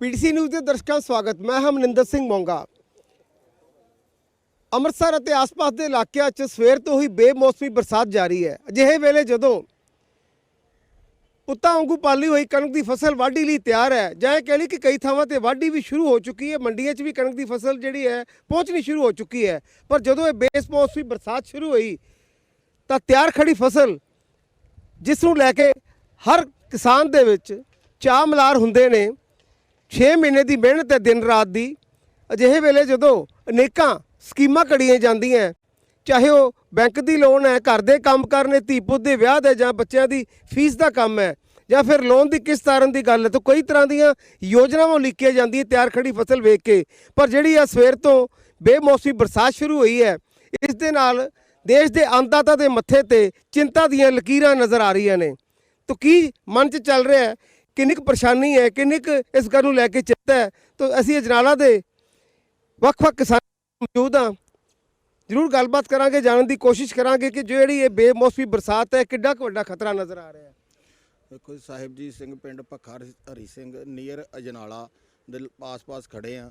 PTC news ਦੇ ਦਰਸ਼ਕਾਂ ਸਵਾਗਤ। ਮੈਂ ਹਾਂ ਸਿੰਘ ਮੋਂਗਾ। ਅੰਮ੍ਰਿਤਸਰ ਅਤੇ ਆਸ-ਪਾਸ ਦੇ ਇਲਾਕਿਆਂ 'ਚ ਸਵੇਰ ਤੋਂ ਹੀ ਬੇਮੌਸਮੀ ਬਰਸਾਤ ਜਾਰੀ ਹੈ। ਅਜਿਹੇ ਵੇਲੇ ਜਦੋਂ ਪੁੱਤਾਂ ਵਾਂਗੂ ਪਾਲੀ ਹੋਈ ਕਣਕ ਦੀ ਫਸਲ ਵਾਢੀ ਲਈ ਤਿਆਰ ਹੈ, ਜਾਂ ਇਹ ਕਹਿ ਲਈ ਕਿ ਕਈ ਥਾਵਾਂ ਤੇ ਵਾਢੀ ਵੀ ਸ਼ੁਰੂ ਹੋ ਚੁੱਕੀ ਹੈ, ਮੰਡੀਆਂ 'ਚ ਵੀ ਕਣਕ ਦੀ ਫਸਲ ਜਿਹੜੀ ਹੈ ਪਹੁੰਚਣੀ ਸ਼ੁਰੂ ਹੋ ਚੁੱਕੀ ਹੈ। ਪਰ ਜਦੋਂ ਇਹ ਬੇਮੌਸਮੀ ਬਰਸਾਤ ਸ਼ੁਰੂ ਹੋਈ, ਤਾਂ ਤਿਆਰ ਖੜੀ ਫਸਲ, ਜਿਸ ਨੂੰ ਲੈ ਕੇ ਹਰ ਕਿਸਾਨ ਦੇ ਵਿੱਚ ਚਾਹ ਮਲਾਰ ਹੁੰਦੇ ਨੇ 6 ਮਹੀਨੇ ਦੀ ਮਿਹਨਤ ਹੈ ਦਿਨ ਰਾਤ ਦੀ। ਅਜਿਹੇ ਵੇਲੇ ਜਦੋਂ ਅਨੇਕਾਂ ਸਕੀਮਾਂ ਕੜੀਆਂ ਜਾਂਦੀਆਂ, ਚਾਹੇ ਉਹ ਬੈਂਕ ਦੀ ਲੋਨ ਹੈ, ਘਰ ਦੇ ਕੰਮ ਕਰਨੇ ਧੀ ਪੁੱਤ ਦੇ ਵਿਆਹ ਦੇ ਜਾਂ ਬੱਚਿਆਂ ਦੀ ਫੀਸ ਦਾ ਕੰਮ ਹੈ, ਜਾਂ ਫਿਰ ਲੋਨ ਦੀ ਕਿਸ਼ਤ ਤਾਰਨ ਦੀ ਗੱਲ ਹੈ, ਤਾਂ ਕਈ ਤਰ੍ਹਾਂ ਦੀਆਂ ਯੋਜਨਾਵਾਂ ਲਿਖੀਆਂ ਜਾਂਦੀਆਂ, ਤਿਆਰ ਖੜੀ ਫਸਲ ਵੇਖ ਕੇ। ਪਰ ਜਿਹੜੀ ਆ ਸਵੇਰ ਤੋਂ ਬੇਮੌਸਮੀ ਬਰਸਾਤ ਸ਼ੁਰੂ ਹੋਈ ਹੈ, ਇਸ ਦੇ ਨਾਲ ਦੇਸ਼ ਦੇ ਅੰਨਦਾਤਾ ਦੇ ਮੱਥੇ ਤੇ ਚਿੰਤਾ ਦੀਆਂ ਲਕੀਰਾਂ ਨਜ਼ਰ ਆ ਰਹੀਆਂ ਨੇ। ਤਾਂ ਕੀ ਮਨ 'ਚ ਚੱਲ ਰਿਹਾ ਹੈ? ਕਿੰਨੀ ਕੁ ਪਰੇਸ਼ਾਨੀ ਹੈ, ਕਿੰਨੀ ਕੁ ਇਸ ਗੱਲ ਨੂੰ ਲੈ ਕੇ ਚਿੰਤਾ ਹੈ, ਤਾਂ ਅਸੀਂ ਅਜਨਾਲਾ ਦੇ ਵੱਖ-ਵੱਖ ਕਿਸਾਨ ਮੌਜੂਦ ਹਾਂ। ਜ਼ਰੂਰ ਗੱਲਬਾਤ ਕਰਾਂਗੇ, ਜਾਣਨ ਦੀ ਕੋਸ਼ਿਸ਼ ਕਰਾਂਗੇ ਕਿ ਜਿਹੜੀ ਇਹ ਬੇਮੌਸਮੀ ਬਰਸਾਤ ਹੈ, ਕਿੱਡਾ ਕੁ ਵੱਡਾ ਖਤਰਾ ਨਜ਼ਰ ਆ ਰਿਹਾ ਹੈ। ਦੇਖੋ ਜੀ, ਸਾਹਿਬਜੀਤ ਸਿੰਘ ਪਿੰਡ ਭੱਖਾ ਹਰੀ- ਹਰੀ ਸਿੰਘ, ਨੀਅਰ ਅਜਨਾਲਾ ਦੇ ਆਸ ਪਾਸ ਖੜੇ ਆ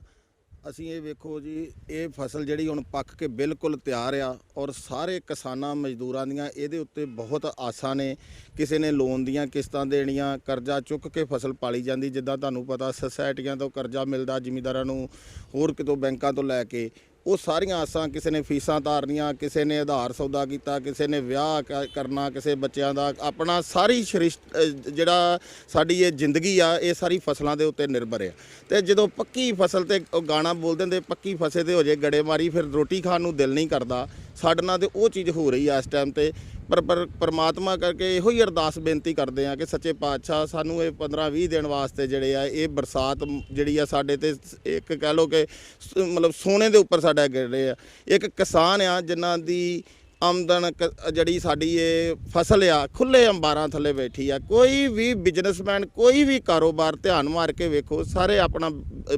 ਅਸੀਂ ਇਹ ਵੇਖੋ ਜੀ, ਇਹ ਫਸਲ ਜਿਹੜੀ ਹੁਣ ਪੱਕ ਕੇ ਬਿਲਕੁਲ ਤਿਆਰ ਆ ਔਰ ਸਾਰੇ ਕਿਸਾਨਾਂ ਮਜ਼ਦੂਰਾਂ ਦੀਆਂ ਇਹਦੇ ਉੱਤੇ ਬਹੁਤ ਆਸਾਂ ਨੇ। ਕਿਸੇ ਨੇ ਲੋਨ ਦੀਆਂ ਕਿਸ਼ਤਾਂ ਦੇਣੀਆਂ, ਕਰਜ਼ਾ ਚੁੱਕ ਕੇ ਫਸਲ ਪਾਲੀ ਜਾਂਦੀ, ਜਿੱਦਾਂ ਤੁਹਾਨੂੰ ਪਤਾ, ਸੁਸਾਇਟੀਆਂ ਤੋਂ ਕਰਜ਼ਾ ਮਿਲਦਾ, ਜ਼ਿਮੀਂਦਾਰਾਂ ਨੂੰ ਹੋਰ ਕਿਤੋਂ ਬੈਂਕਾਂ ਤੋਂ ਲੈ ਕੇ। ਉਹ ਸਾਰੀਆਂ ਆਸਾਂ ਕਿਸੇ ਨੇ ਫੀਸਾਂ ਤਾਰਨੀਆਂ ਕਿਸੇ ਨੇ ਆਧਾਰ ਸੌਦਾ ਕੀਤਾ ਕਿਸੇ ਨੇ ਵਿਆਹ ਕ- ਕਰਨਾ ਕਿਸੇ ਬੱਚਿਆਂ ਦਾ ਆਪਣਾ ਸਾਰੀ ਸ਼੍ਰਿਸ਼ਟ ਅ, ਜਿਹੜਾ ਸਾਡੀ ਇਹ ਜ਼ਿੰਦਗੀ ਆ ਇਹ ਸਾਰੀ ਫਸਲਾਂ ਦੇ ਉੱਤੇ ਨਿਰਭਰ ਆ। ਤੇ ਜਦੋਂ ਪੱਕੀ ਫਸਲ ਤੇ ਉਹ ਗਾਣਾ ਬੋਲਦੇ ਦਿੰਦੇ ਪੱਕੀ ਫਸੇ ਤੇ ਹੋ ਜੇ ਗੜੇਮਾਰੀ ਫਿਰ ਰੋਟੀ ਖਾਣ ਨੂੰ ਦਿਲ ਨਹੀਂ ਕਰਦਾ। ਸਾਡੇ ਨਾਲ ਤੇ ਉਹ ਚੀਜ਼ ਹੋ ਰਹੀ ਆ ਇਸ ਟਾਈਮ ਤੇ। ਪਰ ਪਰ ਪਰਮਾਤਮਾ ਕਰਕੇ ਇਹੋ ਹੀ ਅਰਦਾਸ ਬੇਨਤੀ ਕਰਦੇ ਆ ਕਿ ਸੱਚੇ ਪਾਤਸ਼ਾਹ ਸਾਨੂੰ ਇਹ 15 20 ਦਿਨ ਵਾਸਤੇ ਜਿਹੜੇ ਆ, ਇਹ ਬਰਸਾਤ ਜਿਹੜੀ ਆ ਸਾਡੇ ਤੇ ਇੱਕ ਕਹਿ ਲਓ ਕਿ ਸ- ਮਤਲਬ ਸੋਨੇ ਦੇ ਉੱਪਰ ਸਾਡਾ ਗਿਰ ਰਹੇ ਆ। ਇੱਕ ਕਿਸਾਨ ਆ, ਜਿਨ੍ਹਾਂ ਦੀ ਆਮਦਨ ਕ- ਜਿਹੜੀ ਸਾਡੀ ਇਹ ਫਸਲ ਆ ਖੁੱਲੇ ਅੰਬਾਰਾਂ ਥੱਲੇ ਬੈਠੀ ਆ ਕੋਈ ਵੀ ਬਿਜ਼ਨਸਮੈਨ ਕੋਈ ਵੀ ਕਾਰੋਬਾਰ ਧਿਆਨ ਮਾਰ ਕੇ ਵੇਖੋ ਸਾਰੇ ਆਪਣਾ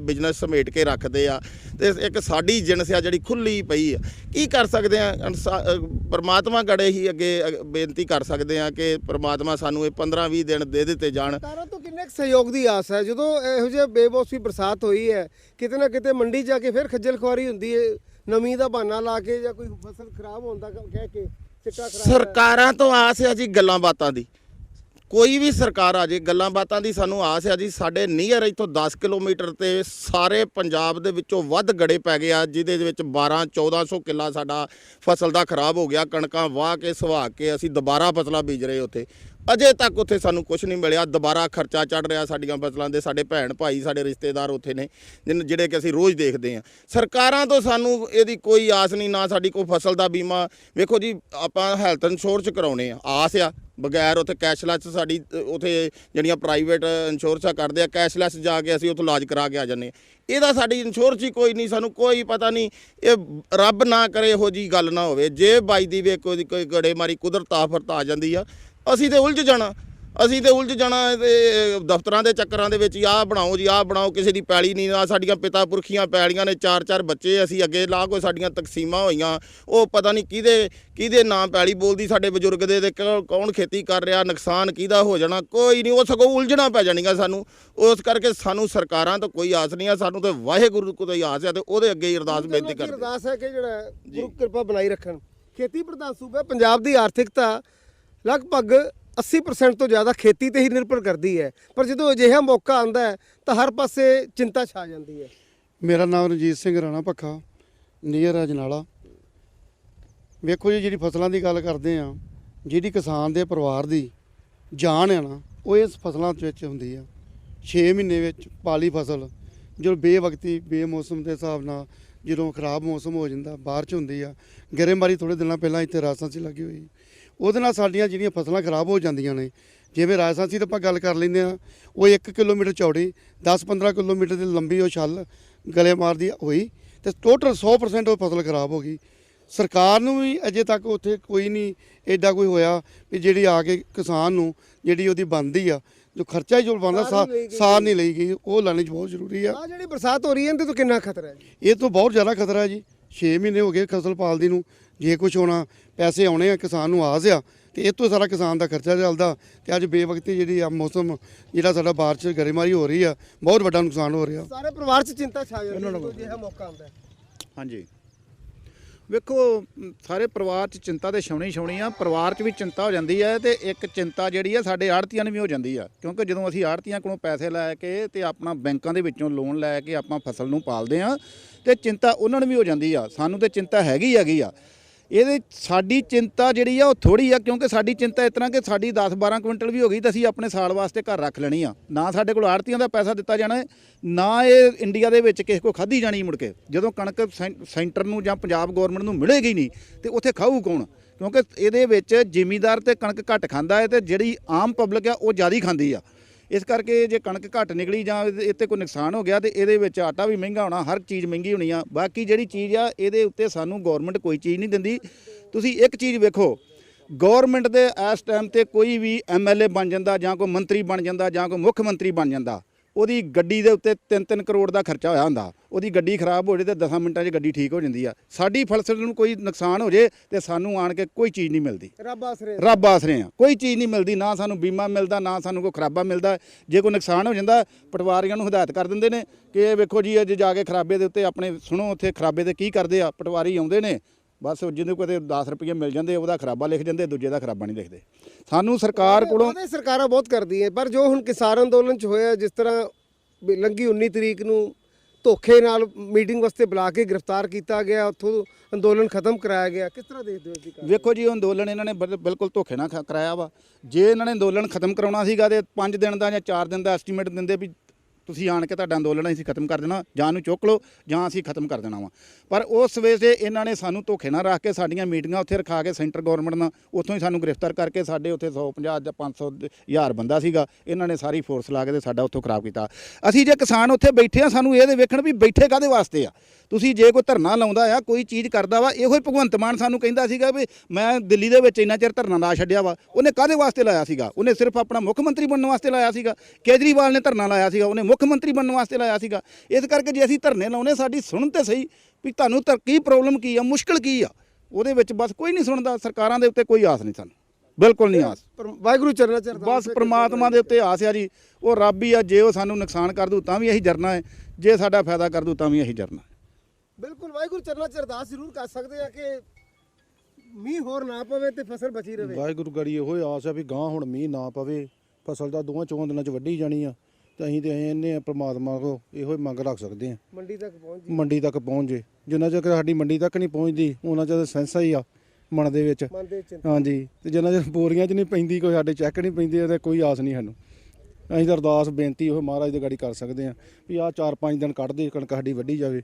ਬਿਜ਼ਨਸ ਸਮੇਟ ਕੇ ਰੱਖਦੇ ਆ ਤੇ ਇੱਕ ਸਾਡੀ ਜਿਣਸ ਆ ਜਿਹੜੀ ਖੁੱਲੀ ਪਈ ਆ। ਕੀ ਕਰ ਸਕਦੇ ਆ? ਇਨਸਾ- ਅ, ਪ੍ਰਮਾਤਮਾ ਗੜੇ ਹੀ ਅੱਗੇ ਅ, ਬੇਨਤੀ ਕਰ ਸਕਦੇ ਆ ਕਿ ਪਰਮਾਤਮਾ ਸਾਨੂੰ ਇਹ 15 20 ਦਿਨ ਦੇ ਦਿੱਤੇ ਜਾਣ। ਸਰਕਾਰਾਂ ਤੋਂ ਕਿੰਨੇ ਕੁ ਸਹਿਯੋਗ ਦੀ ਆਸ ਹੈ? ਜਦੋਂ ਇਹੋ ਜਿਹੇ ਬੇਬੋਸੀ ਬਰਸਾਤ ਹੋਈ ਹੈ ਕਿਤੇ ਨਾ ਕਿਤੇ ਮੰਡੀ ਜਾ ਕੇ ਫਿਰ ਖੱਜਲ ਖੁਆਰੀ ਹੁੰਦੀ ਹੈ ਨਮੀ ਦਾ ਬਹਾਨਾ ਲਾ ਕੇ ਜਾਂ ਕੋਈ ਫਸਲ ਖਰਾਬ ਹੋਣ ਦਾ ਕਹਿ ਕੇ ਸਿੱਟਾ ਖਰਾਬ ਸਰਕਾਰਾਂ ਤੋਂ ਆਸ ਹੈ ਜੀ ਗੱਲਾਂ ਬਾਤਾਂ ਦੀ। ਕੋਈ ਵੀ ਸਰਕਾਰ ਆ ਜੇ, ਗੱਲਾਂ ਬਾਤਾਂ ਦੀ ਸਾਨੂੰ ਆਸ ਹੈ ਜੀ। ਸਾਡੇ ਨੀਅਰ ਇੱਥੋਂ 10 ਕਿਲੋਮੀਟਰ ਤੇ ਸਾਰੇ ਪੰਜਾਬ ਦੇ ਵਿੱਚੋਂ ਵੱਧ ਗੜੇ ਪੈ ਗਏ ਆ, ਜਿਹਦੇ ਵਿੱਚ 12 1400 ਕਿੱਲਾ ਸਾਡਾ ਫਸਲ ਦਾ ਖਰਾਬ ਹੋ ਗਿਆ। ਕਣਕਾਂ ਵਾਹ ਕੇ ਸੁਹਾ ਕੇ ਅਸੀਂ ਦੁਬਾਰਾ ਫਸਲਾਂ ਬੀਜ ਰਹੇ ਉੱਥੇ। ਅਜੇ ਤੱਕ ਉੱਥੇ ਸਾਨੂੰ ਕੁਝ ਨਹੀਂ ਮਿਲਿਆ। ਦੁਬਾਰਾ ਖਰਚਾ ਚੜ ਰਿਹਾ ਸਾਡੀਆਂ ਫਸਲਾਂ ਦੇ, ਸਾਡੇ ਭੈਣ ਭਾਈ, ਸਾਡੇ ਰਿਸ਼ਤੇਦਾਰ ਉੱਥੇ ਨੇ, ਜਿਨ- ਜਿਹੜੇ ਕਿ ਅਸੀਂ ਰੋਜ਼ ਦੇਖਦੇ ਹਾਂ। ਸਰਕਾਰਾਂ ਤੋਂ ਸਾਨੂੰ ਇਹਦੀ ਕੋਈ ਆਸ ਨਹੀਂ, ਨਾ ਸਾਡੀ ਕੋਈ ਫਸਲ ਦਾ ਬੀਮਾ। ਵੇਖੋ ਜੀ, ਆਪਾਂ ਹੈਲਥ ਇੰਸ਼ੋਰੈਂਸ ਕਰਾਉਣੇ ਆ। ਆਸ ਆ, ਬਗੈਰ ਉੱਥੇ ਕੈਸ਼ਲੈਸ ਸਾਡੀ ਉੱਥੇ ਜਿਹੜੀਆਂ ਪ੍ਰਾਈਵੇਟ ਇੰਸ਼ੋਰੈਂਸਾਂ ਕਰਦੇ ਆ, ਕੈਸ਼ਲੈਸ ਜਾ ਕੇ ਅਸੀਂ ਉੱਥੋਂ ਇਲਾਜ ਕਰਾ ਕੇ ਆ ਜਾਂਦੇ ਹਾਂ। ਇਹਦਾ ਸਾਡੀ ਇੰਸ਼ੋਰੈਂਸ ਹੀ ਕੋਈ ਨਹੀਂ, ਸਾਨੂੰ ਕੋਈ ਪਤਾ ਨਹੀਂ, ਇਹ ਰੱਬ ਨਾ ਕਰੇ ਇਹੋ ਜੀ ਗੱਲ ਨਾ ਹੋਵੇ। ਜੇ ਬਾਈ ਦੀ ਵੇ ਕੋਈ ਕੋਈ ਗੜੇਮਾਰੀ, ਕੁਦਰਤ ਆਫਤ ਆ ਜਾਂਦੀ ਆ ਅਸੀਂ ਤੇ ਉਲਝ ਜਾਣਾ। ਅਸੀਂ ਤੇ ਉਲਝ ਜਾਣਾ ਤੇ ਦਫ਼ਤਰਾਂ ਦੇ ਚੱਕਰਾਂ ਦੇ ਵਿੱਚ ਆਹ ਬਣਾਓ ਜੀ ਆਹ ਬਣਾਓ ਕਿਸੇ ਦੀ ਪੈਲੀ ਨਹੀਂ ਆ ਸਾਡੀਆਂ ਪਿਤਾ ਪੁਰਖੀਆਂ ਪੈਲੀਆਂ ਨੇ ਚਾਰ ਚਾਰ ਬੱਚੇ ਅਸੀਂ ਅੱਗੇ ਲਾ ਕੋਈ ਸਾਡੀਆਂ ਤਕਸੀਮਾਂ ਹੋਈਆਂ। ਉਹ ਪਤਾ ਨਹੀਂ ਕਿਹਦੇ ਕਿਹਦੇ ਨਾਂ ਪੈਲੀ ਬੋਲਦੀ ਸਾਡੇ ਬਜ਼ੁਰਗ ਦੇ ਤੇ ਕੌਣ- ਖੇਤੀ ਕਰ ਰਿਹਾ ਨੁਕਸਾਨ ਕਿਹਦਾ ਹੋ ਜਾਣਾ ਕੋਈ ਨਹੀਂ ਉਹ ਸਗੋਂ ਉਲਝਣਾ ਪੈ ਜਾਣੀਆਂ ਸਾਨੂੰ। ਉਸ ਕਰਕੇ ਸਾਨੂੰ ਸਰਕਾਰਾਂ ਤੋਂ ਕੋਈ ਆਸ ਨਹੀਂ ਆ ਸਾਨੂੰ ਤੇ ਵਾਹਿਗੁਰੂ ਹੀ ਆਸ ਆ ਤੇ ਉਹਦੇ ਅੱਗੇ ਹੀ ਅਰਦਾਸ ਬੇਨਤੀ ਕਰਦੇ ਅਰਦਾਸ ਹੈ ਕਿ ਜਿਹੜਾ ਗੁਰੂ ਕਿਰਪਾ ਬਣਾਈ ਰੱਖਣ। ਖੇਤੀ ਪ੍ਰਧਾਨ ਸੂਬਾ ਪੰਜਾਬ ਦੀ ਆਰਥਿਕਤਾ ਲਗਭਗ 80% ਤੋਂ ਜ਼ਿਆਦਾ ਖੇਤੀ ਤੇ ਹੀ ਨਿਰਭਰ ਕਰਦੀ ਹੈ। ਪਰ ਜਦੋਂ ਅਜਿਹਾ ਮੌਕਾ ਆਉਂਦਾ ਹੈ, ਤਾਂ ਹਰ ਪਾਸੇ ਚਿੰਤਾ ਛਾ ਜਾਂਦੀ ਹੈ। ਮੇਰਾ ਨਾਮ ਰਣਜੀਤ ਸਿੰਘ ਰਾਣਾ ਪੱਖਾ ਨੀਅਰ ਅਜਨਾਲਾ ਵੇਖੋ ਜੀ, ਜਿਹੜੀ ਫਸਲਾਂ ਦੀ ਗੱਲ ਕਰਦੇ ਆ ਜਿਹੜੀ ਕਿਸਾਨ ਦੇ ਪਰਿਵਾਰ ਦੀ ਜਾਨ ਹੈ ਨਾ, ਉਹ ਇਸ ਫਸਲਾਂ ਵਿੱਚ ਹੁੰਦੀ ਆ। 6 ਮਹੀਨੇ ਵਿੱਚ ਪਾਲੀ ਫਸਲ ਜਦੋਂ ਬੇਵਕਤੀ, ਬੇਮੌਸਮ ਦੇ ਹਿਸਾਬ ਨਾਲ ਜਦੋਂ ਖਰਾਬ ਮੌਸਮ ਹੋ ਜਾਂਦਾ, ਬਾਹਰ 'ਚ ਹੁੰਦੀ ਆ। ਗਰੇਮਾਰੀ ਥੋੜੇ ਦਿਨਾਂ ਪਹਿਲਾਂ ਇੱਥੇ ਰਾਸਾਂ 'ਚ ਲੱਗੀ ਹੋਈ। ਉਹਦੇ ਨਾਲ ਸਾਡੀਆਂ ਜਿਹੜੀਆਂ ਫਸਲਾਂ ਖਰਾਬ ਹੋ ਜਾਂਦੀਆਂ ਨੇ ਜਿਵੇਂ ਰਾਜਸਥਾਨ ਸੀ ਤਾਂ ਆਪਾਂ ਗੱਲ ਕਰ ਲੈਂਦੇ ਆ ਉਹ 1 ਕਿਲੋਮੀਟਰ ਚੌੜੀ 10-15 ਕਿਲੋਮੀਟਰ ਦੀ ਲੰਬੀ ਉਹ ਛੱਲ ਗਲੇ ਮਾਰਦੀ ਹੋਈ ਤੇ ਟੋਟਲ 100% ਉਹ ਫਸਲ ਖਰਾਬ ਹੋ ਗਈ ਸਰਕਾਰ ਨੂੰ ਵੀ ਅਜੇ ਤੱਕ ਉੱਥੇ ਕੋਈ ਨਹੀਂ ਐਡਾ ਕੋਈ ਹੋਇਆ ਵੀ ਜਿਹੜੀ ਆ ਕੇ ਕਿਸਾਨ ਨੂੰ ਜਿਹੜੀ ਉਹਦੀ ਬਣਦੀ ਆ ਜੋ ਖਰਚਾ ਹੀ ਜੋ ਬਣਦਾ ਸਾਰ ਨਹੀਂ ਲਈ ਗਈ। ਸਾਰ ਨਹੀਂ ਲਈ ਗਈ ਉਹ ਲੈਣੀ ਬਹੁਤ ਜ਼ਰੂਰੀ ਆ ਆ ਜਿਹੜੀ ਬਰਸਾਤ ਹੋ ਰਹੀ ਹੈ ਇਹਦੇ ਤੋਂ ਕਿੰਨਾ ਖਤਰਾ ਹੈ? ਇਹ ਤੋਂ ਬਹੁਤ ਜ਼ਿਆਦਾ ਖਤਰਾ ਹੈ ਜੀ 6 ਮਹੀਨੇ ਹੋ ਗਏ ਫਸਲ ਪਾਲਦੀ ਨੂੰ ਜੇ ਕੁਝ ਹੋਣਾ ਪੈਸੇ ਆਉਣੇ ਆ ਕਿਸਾਨ ਨੂੰ ਆਸ ਆ ਤੇ ਇਹ ਤੋਂ ਸਾਰਾ ਕਿਸਾਨ ਦਾ ਖਰਚਾ ਚੱਲਦਾ ਤੇ ਅੱਜ ਬੇਵਕਤੀ ਜਿਹੜੀ ਆ ਮੌਸਮ ਜਿਹੜਾ ਸਾਡਾ ਬਾਰਿਸ਼ ਗਰੇਮਾਰੀ ਹੋ ਰਹੀ ਆ ਬਹੁਤ ਵੱਡਾ ਨੁਕਸਾਨ ਹੋ ਰਿਹਾ। ਸਾਰੇ ਪਰਿਵਾਰ 'ਚ ਚਿੰਤਾ ਛਾ ਜਾਂਦੀ ਹੈ ਮੌਕਾ ਆਉਂਦਾ ਹਾਂਜੀ। ਵੇਖੋ, ਸਾਰੇ ਪਰਿਵਾਰ 'ਚ ਚਿੰਤਾ ਤੇ ਛਾਉਣੀ ਛਾਉਣੀ ਆ, ਪਰਿਵਾਰ 'ਚ ਵੀ ਚਿੰਤਾ ਹੋ ਜਾਂਦੀ ਹੈ ਤੇ ਇੱਕ ਚਿੰਤਾ ਜਿਹੜੀ ਆ ਸਾਡੇ ਆੜਤੀਆਂ ਨੂੰ ਵੀ ਹੋ ਜਾਂਦੀ ਆ। ਕਿਉਂਕਿ ਜਦੋਂ ਅਸੀਂ ਆੜਤੀਆਂ ਕੋਲੋਂ ਪੈਸੇ ਲੈ ਕੇ ਤੇ ਆਪਣਾ ਬੈਂਕਾਂ ਦੇ ਵਿੱਚੋਂ ਲੋਨ ਲੈ ਕੇ ਆਪਾਂ ਫਸਲ ਨੂੰ ਪਾਲਦੇ ਆ ਤੇ ਚਿੰਤਾ ਉਹਨਾਂ ਨੂੰ ਵੀ ਹੋ ਜਾਂਦੀ ਆ। ਸਾਨੂੰ ਤੇ ਚਿੰਤਾ ਹੈਗੀ ਹੈਗੀ ਆ। ਇਹਦੇ ਸਾਡੀ ਚਿੰਤਾ ਜਿਹੜੀ ਆ ਉਹ ਥੋੜੀ ਆ, ਕਿਉਂਕਿ ਸਾਡੀ ਚਿੰਤਾ ਇਸ ਤਰ੍ਹਾਂ ਕਿ ਸਾਡੀ 10 12 ਕੁਇੰਟਲ ਵੀ ਹੋ ਗਈ ਤਾਂ ਅਸੀਂ ਆਪਣੇ ਸਾਲ ਵਾਸਤੇ ਘਰ ਰੱਖ ਲੈਣੀ ਆ। ਨਾ ਸਾਡੇ ਕੋਲ ਆੜਤੀਆਂ ਦਾ ਪੈਸਾ ਦਿੱਤਾ ਜਾਣਾ, ਨਾ ਇਹ ਇੰਡੀਆ ਦੇ ਵਿੱਚ ਕਿਸੇ ਕੋ ਖਾਧੀ ਜਾਣੀ ਮੁੜ ਕੇ। ਜਦੋਂ ਕਣਕ ਸੈਂ- ਸੈਂਟਰ ਨੂੰ ਜਾਂ ਪੰਜਾਬ ਗਵਰਨਮੈਂਟ ਨੂੰ ਮਿਲੇਗੀ ਨਹੀਂ, ਤੇ ਉੱਥੇ ਖਾਊ ਕੌਣ? ਕਿਉਂਕਿ ਇਹਦੇ ਵਿੱਚ ਜ਼ਿਮੀਦਾਰ ਤੇ ਕਣਕ ਘੱਟ ਖਾਂਦਾ ਹੈ ਤੇ ਜਿਹੜੀ ਆਮ ਪਬਲਿਕ ਆ ਉਹ ਜ਼ਿਆਦਾ ਖਾਂਦੀ ਆ। ਇਸ ਕਰਕੇ ਜੇ ਕਣਕ ਘੱਟ ਨਿਕਲੀ ਜਾਂ ਇੱਥੇ ਕੋਈ ਨੁਕਸਾਨ ਹੋ ਗਿਆ ਤੇ ਇਹਦੇ ਵਿੱਚ ਆਟਾ ਵੀ ਮਹਿੰਗਾ ਹੋਣਾ, ਹਰ ਚੀਜ਼ ਮਹਿੰਗੀ ਹੋਣੀ ਆ। ਬਾਕੀ ਜਿਹੜੀ ਚੀਜ਼ ਆ, ਇਹਦੇ ਉੱਤੇ ਸਾਨੂੰ ਗਵਰਨਮੈਂਟ ਕੋਈ ਚੀਜ਼ ਨਹੀਂ ਦਿੰਦੀ। ਤੁਸੀਂ ਇੱਕ ਚੀਜ਼ ਵੇਖੋ ਗਵਰਨਮੈਂਟ ਦੇ ਇਸ ਟਾਈਮ ਤੇ ਕੋਈ ਵੀ ਐਮਐਲਏ ਬਣ ਜਾਂਦਾ ਜਾਂ ਕੋਈ ਮੰਤਰੀ ਬਣ ਜਾਂਦਾ ਜਾਂ ਕੋਈ ਮੁੱਖ ਮੰਤਰੀ ਬਣ ਜਾਂਦਾ ਉਹਦੀ ਗੱਡੀ ਦੇ ਉੱਤੇ 3-3 ਕਰੋੜ ਦਾ ਖਰਚਾ ਹੋਇਆ ਹੁੰਦਾ। ਉਹਦੀ ਗੱਡੀ ਖਰਾਬ ਹੋ ਜੇ ਤੇ 10 ਮਿੰਟਾਂ 'ਚ ਗੱਡੀ ਠੀਕ ਹੋ ਜਾਂਦੀ ਆ। ਸਾਡੀ ਫਸਲ ਨੂੰ ਕੋਈ ਨੁਕਸਾਨ ਹੋ ਜੇ ਤੇ ਸਾਨੂੰ ਆਣ ਕੇ ਕੋਈ ਚੀਜ਼ ਨਹੀਂ ਮਿਲਦੀ। ਰੱਬ ਆਸਰੇ ਰੱਬ ਆਸਰੇ ਆ। ਕੋਈ ਚੀਜ਼ ਨਹੀਂ ਮਿਲਦੀ ਨਾ ਸਾਨੂੰ ਬੀਮਾ ਮਿਲਦਾ ਨਾ ਸਾਨੂੰ ਕੋਈ ਖਰਾਬਾ ਮਿਲਦਾ। ਜੇ ਕੋਈ ਨੁਕਸਾਨ ਹੋ ਜਾਂਦਾ ਪਟਵਾਰੀਆਂ ਨੂੰ ਹਦਾਇਤ ਕਰ ਦਿੰਦੇ ਨੇ ਕਿ ਇਹ ਵੇਖੋ ਜੀ ਅੱਜ ਜਾ ਕੇ ਖਰਾਬੇ ਦੇ ਉੱਤੇ ਆਪਣੇ ਸੁਣੋ ਉੱਥੇ ਖਰਾਬੇ ਤੇ ਕੀ ਕਰਦੇ ਆ। ਪਟਵਾਰੀ ਆਉਂਦੇ ਨੇ ਬਸ ਜਿਹਦੇ ਕੋਲ 10 ਰੁਪਏ ਮਿਲ ਜਾਂਦੇ ਉਹਦਾ ਖਰਾਬਾ ਲਿਖ ਦਿੰਦੇ ਦੂਜੇ ਦਾ ਖਰਾਬਾ ਨਹੀਂ ਲਿਖਦੇ ਸਾਨੂੰ ਸਰਕਾਰ ਕੋਲੋਂ ਉਹਦੇ ਸਰਕਾਰਾਂ ਬਹੁਤ ਕਰਦੀਆਂ ਪਰ ਜੋ ਹੁਣ ਕਿਸਾਨ ਅੰਦੋਲਨ 'ਚ ਹੋਇਆ ਜਿਸ ਤਰ੍ਹਾਂ ਲੰਘੀ 19 ਤਰੀਕ ਨੂੰ ਧੋਖੇ ਨਾਲ ਮੀਟਿੰਗ ਵਾਸਤੇ ਬੁਲਾ ਕੇ ਗ੍ਰਿਫਤਾਰ ਕੀਤਾ ਗਿਆ ਉੱਥੋਂ ਅੰਦੋਲਨ ਖਤਮ ਕਰਾਇਆ ਗਿਆ ਕਿਸ ਤਰ੍ਹਾਂ ਦੇਖਦੇ ਹੋ ਇਸ ਦੀ ਕਾਰਵਾਈ? ਵੇਖੋ ਜੀ ਉਹ ਅੰਦੋਲਨ ਇਹਨਾਂ ਨੇ ਬਿਲ- ਬਿਲਕੁਲ ਧੋਖੇ ਨਾਲ ਕਰਾਇਆ ਵਾ ਜੇ ਇਹਨਾਂ ਨੇ ਅੰਦੋਲਨ ਖਤਮ ਕਰਾਉਣਾ ਸੀਗਾ ਤੇ 5 ਦਿਨ ਦਾ ਜਾਂ 4 ਦਿਨ ਦਾ ਐਸਟੀਮੇਟ ਦਿੰਦੇ ਵੀ ਤੁਸੀਂ ਆਣ ਕੇ ਤੁਹਾਡਾ ਅੰਦੋਲਨ ਅਸੀਂ ਖਤਮ ਕਰ ਦੇਣਾ ਜਾਂ ਨੂੰ ਚੁੱਕ ਲਓ, ਜਾਂ ਅਸੀਂ ਖਤਮ ਕਰ ਦੇਣਾ ਵਾ। ਪਰ ਉਸ ਵੇਲੇ ਇਹਨਾਂ ਨੇ ਸਾਨੂੰ ਧੋਖੇ ਨਾਲ ਰੱਖ ਕੇ ਸਾਡੀਆਂ ਮੀਟਿੰਗਾਂ ਉੱਥੇ ਰਖਾ ਕੇ ਸੈਂਟਰ ਗਵਰਨਮੈਂਟ ਨਾਲ, ਉੱਥੋਂ ਹੀ ਸਾਨੂੰ ਗ੍ਰਿਫਤਾਰ ਕਰਕੇ ਸਾਡੇ ਉੱਥੇ 150 ਜਾਂ 500 ਹਜ਼ਾਰ ਬੰਦਾ ਸੀਗਾ, ਇਹਨਾਂ ਨੇ ਸਾਰੀ ਫੋਰਸ ਲਾ ਕੇ ਤੇ ਸਾਡਾ ਉੱਥੋਂ ਖਰਾਬ ਕੀਤਾ। ਅਸੀਂ ਜੇ ਕਿਸਾਨ ਉੱਥੇ ਬੈਠੇ ਆ, ਸਾਨੂੰ ਇਹ ਇਹਦੇ ਵੇਖਣ ਵੀ ਬੈਠੇ ਕਾਦੇ ਵਾਸਤੇ ਆ? ਤੁਸੀਂ ਜੇ ਕੋਈ ਧਰਨਾ ਲਾਉਂਦਾ ਆ ਕੋਈ ਚੀਜ਼ ਕਰਦਾ ਵਾ ਇਹੋ ਹੀ ਭਗਵੰਤ ਮਾਨ ਸਾਨੂੰ ਕਹਿੰਦਾ ਸੀਗਾ ਵੀ ਮੈਂ ਦਿੱਲੀ ਦੇ ਵਿੱਚ ਇੰਨਾ ਚਿਰ ਧਰਨਾ ਲਾ ਛੱਡਿਆ ਵਾ। ਉਹਨੇ ਕਾਦੇ ਵਾਸਤੇ ਲਾਇਆ ਸੀਗਾ? ਉਹਨੇ ਸਿਰਫ ਆਪਣਾ ਮੁੱਖ ਮੰਤਰੀ ਬਣਨ ਵਾਸਤੇ ਲਾਇਆ ਸੀਗਾ। ਕੇਜਰੀਵਾਲ ਨੇ ਧਰਨਾ ਲਾਇਆ ਸੀਗਾ ਉਹਨੇ ਮੁੱਖ ਮੰਤਰੀ ਬਣਨ ਵਾਸਤੇ ਲਾਇਆ ਸੀਗਾ। ਇਸ ਕਰਕੇ ਜੇ ਅਸੀਂ ਧਰਨੇ ਲਾਉਨੇ ਸਾਡੀ ਸੁਣਨ ਤੇ ਸਹੀ ਵੀ ਤੁਹਾਨੂੰ ਕੀ ਪ੍ਰੋਬਲਮ ਕੀ ਆ ਮੁਸ਼ਕਲ ਕੀ ਆ? ਉਹਦੇ ਵਿੱਚ ਬਸ ਕੋਈ ਨਹੀਂ ਸੁਣਦਾ ਸਰਕਾਰਾਂ ਦੇ ਉੱਤੇ ਕੋਈ ਆਸ ਨਹੀਂ ਸਾਨੂੰ। ਬਿਲਕੁਲ ਨਹੀਂ ਆਸ। ਵਾਹਿਗੁਰੂ ਚਰਨਾਂ 'ਚ ਅਰਦਾਸ ਬਸ ਪ੍ਰਮਾਤਮਾ ਦੇ ਉੱਤੇ ਆਸ ਆ ਜੀ। ਉਹ ਰੱਬ ਹੀ ਆ ਜੇ ਉਹ ਸਾਨੂੰ ਨੁਕਸਾਨ ਕਰ ਦੂ ਤਾਂ ਵੀ ਅਸੀਂ ਜਰਨਾ ਹੈ। ਜੇ ਸਾਡਾ ਫਾਇਦਾ ਕਰ ਦੂ ਤਾਂ ਵੀ ਅਸੀਂ ਜਰਨਾ ਬਿਲਕੁਲ ਵਾਹਿਗੁਰੂ ਚਰਨਾਂ 'ਚ ਅਰਦਾਸ ਜ਼ਰੂਰ ਕਰ ਸਕਦੇ ਆ ਕਿ ਮੀਂਹ ਹੋਰ ਨਾ ਪਵੇ ਤੇ ਫਸਲ ਬਚੀ ਰਵੇ ਵਾਹਿਗੁਰੂ ਗੜੀ ਇਹੋ ਹੀ ਆਸ ਆ ਵੀ ਗਾਂ ਹੁਣ ਮੀਂਹ ਨਾ ਪਵੇ ਫਸਲ ਦਾ ਦੋਵਾਂ ਚੋਂ ਦਿਨਾਂ ਚ ਵੱਢੀ ਜਾਣੀ ਆ ਤੇ ਅਸੀਂ ਤੇ ਇਹਨੇ ਪ੍ਰਮਾਤਮਾ ਕੋ ਇਹੋ ਹੀ ਮੰਗ ਰੱਖ ਸਕਦੇ ਆ। ਮੰਡੀ ਤੱਕ ਪਹੁੰਚ ਜੀ ਮੰਡੀ ਤੱਕ ਪਹੁੰਚ ਜੇ ਜਿੰਨਾ ਚਿਰ ਸਾਡੀ ਮੰਡੀ ਤੱਕ ਨਹੀਂ ਪਹੁੰਚਦੀ ਉਹਨਾਂ ਚਿਰ ਸੈਂਸਾ ਹੀ ਆ ਮਨ ਦੇ ਵਿੱਚ। ਮਨ ਦੇ ਚਿੰਤਾ। ਹਾਂਜੀ ਤੇ ਜਿੰਨਾ ਚਿਰ ਬੋਰੀਆਂ 'ਚ ਨਹੀਂ ਪੈਂਦੀ ਕੋਈ ਸਾਡੇ ਚੈੱਕ ਨਹੀਂ ਪੈਂਦੀ ਉਹਦੇ ਕੋਈ ਆਸ ਨਹੀਂ ਸਾਨੂੰ। ਅਸੀਂ ਤਾਂ ਅਰਦਾਸ ਬੇਨਤੀ ਉਹ ਮਹਾਰਾਜ ਦੇ ਗਾੜੀ ਕਰ ਸਕਦੇ ਆ ਵੀ ਆ 4-5 ਦਿਨ ਕੱਢ ਦੇ ਕਣਕ ਸਾਡੀ ਵੱਢੀ ਜਾਵੇ।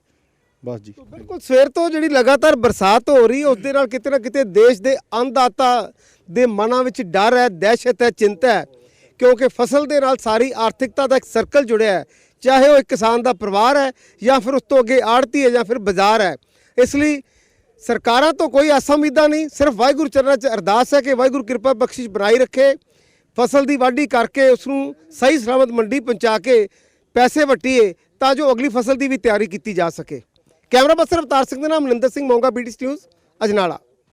ਬਸ ਜੀ। ਬਿਲਕੁਲ, ਸਵੇਰ ਤੋਂ ਜਿਹੜੀ ਲਗਾਤਾਰ ਬਰਸਾਤ ਹੋ ਰਹੀ, ਉਸ ਦੇ ਨਾਲ ਕਿਤੇ ਨਾ ਕਿਤੇ ਦੇਸ਼ ਦੇ ਅੰਨਦਾਤਾ ਦੇ ਮਨਾਂ ਵਿੱਚ ਡਰ ਹੈ, ਦਹਿਸ਼ਤ ਹੈ, ਚਿੰਤਾ ਹੈ, ਕਿਉਂਕਿ ਫਸਲ ਦੇ ਨਾਲ ਸਾਰੀ ਆਰਥਿਕਤਾ ਦਾ ਇੱਕ ਸਰਕਲ ਜੁੜਿਆ ਹੈ। ਚਾਹੇ ਉਹ ਇੱਕ ਕਿਸਾਨ ਦਾ ਪਰਿਵਾਰ ਹੈ ਜਾਂ ਫਿਰ ਉਸ ਤੋਂ ਅੱਗੇ ਆੜਤੀ ਹੈ ਜਾਂ ਫਿਰ ਬਾਜ਼ਾਰ ਹੈ। ਇਸ ਲਈ ਸਰਕਾਰਾਂ ਤੋਂ ਕੋਈ ਆਸਾਂ ਉਮੀਦਾਂ ਨਹੀਂ, ਸਿਰਫ ਵਾਹਿਗੁਰੂ ਚਰਨਾਂ 'ਚ ਅਰਦਾਸ ਹੈ ਕਿ ਵਾਹਿਗੁਰੂ ਕਿਰਪਾ ਬਖਸ਼ਿਸ਼ ਬਣਾਈ ਰੱਖੇ, ਫਸਲ ਦੀ ਵਾਢੀ ਕਰਕੇ ਉਸ ਨੂੰ ਸਹੀ ਸਲਾਮਤ ਮੰਡੀ ਪਹੁੰਚਾ ਕੇ ਪੈਸੇ ਵਟੀਏ, ਤਾਂ ਜੋ ਅਗਲੀ ਫਸਲ ਦੀ ਵੀ ਤਿਆਰੀ ਕੀਤੀ ਜਾ ਸਕੇ। ਕੈਮਰਾ ਪਰਸਨ ਅਵਤਾਰ ਸਿੰਘ ਦੇ ਨਾਮ ਮਨਿੰਦਰ ਸਿੰਘ ਮੋਂਗਾ ਬੀਟੀਸ ਨਿਊਜ਼ ਅਜਨਾਲਾ।